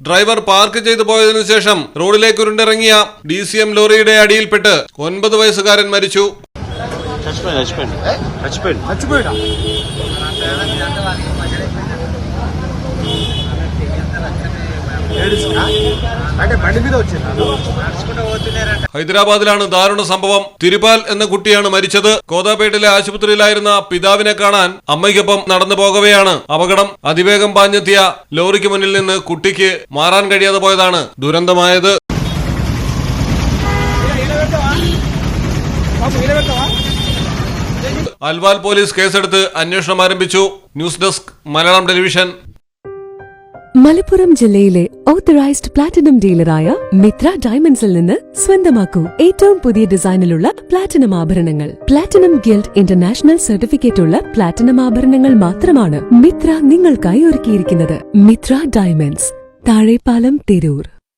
Driver park ചെയ്തു പോയതിനു ശേഷം റോഡിലേക്ക് ഉരുണ്ടിറങ്ങിയ ഡി സി എം ലോറിയുടെ അടിയിൽപ്പെട്ട് ഒൻപത് വയസ്സുകാരൻ മരിച്ചു చచ్చిపోయింది చచ్చిపోయింది చచ్చిపోయింది మర్చిపోయాడా ఏడుస్తా? అంటే బండి మీద వచ్చిందా ഹൈദരാബാദിലാണ് ദാരുണ സംഭവം. തിരുപാൽ എന്ന കുട്ടിയാണ് മരിച്ചത്. കോതാപേട്ടിലെ ആശുപത്രിയിലായിരുന്ന പിതാവിനെ കാണാൻ അമ്മയ്ക്കൊപ്പം നടന്നു പോകവെയാണ്. അപകടം അതിവേഗം പാഞ്ഞെത്തിയ ലോറിക്ക് മുന്നിൽ നിന്ന് കുട്ടിക്ക് മാറാൻ കഴിയാതെ പോയതാണ് ദുരന്തമായത്. അൽവാൽ പോലീസ് കേസെടുത്ത് അന്വേഷണം ആരംഭിച്ചു. News desk Malayalam television. Malappuram ജില്ലയിലെ ഓത്തറൈസ്ഡ് പ്ലാറ്റിനം ഡീലറായ മിത്ര ഡയമണ്ട്സിൽ നിന്ന് സ്വന്തമാക്കൂ ഏറ്റവും പുതിയ ഡിസൈനിലുള്ള പ്ലാറ്റിനം ആഭരണങ്ങൾ. പ്ലാറ്റിനം ഗിൽഡ് ഇന്റർനാഷണൽ സർട്ടിഫിക്കറ്റ് ഉള്ള പ്ലാറ്റിനം ആഭരണങ്ങൾ മാത്രമാണ് മിത്ര നിങ്ങൾക്കായി ഒരുക്കിയിരിക്കുന്നത്. മിത്ര ഡയമണ്ട്സ് താഴെപ്പാലം തിരൂർ.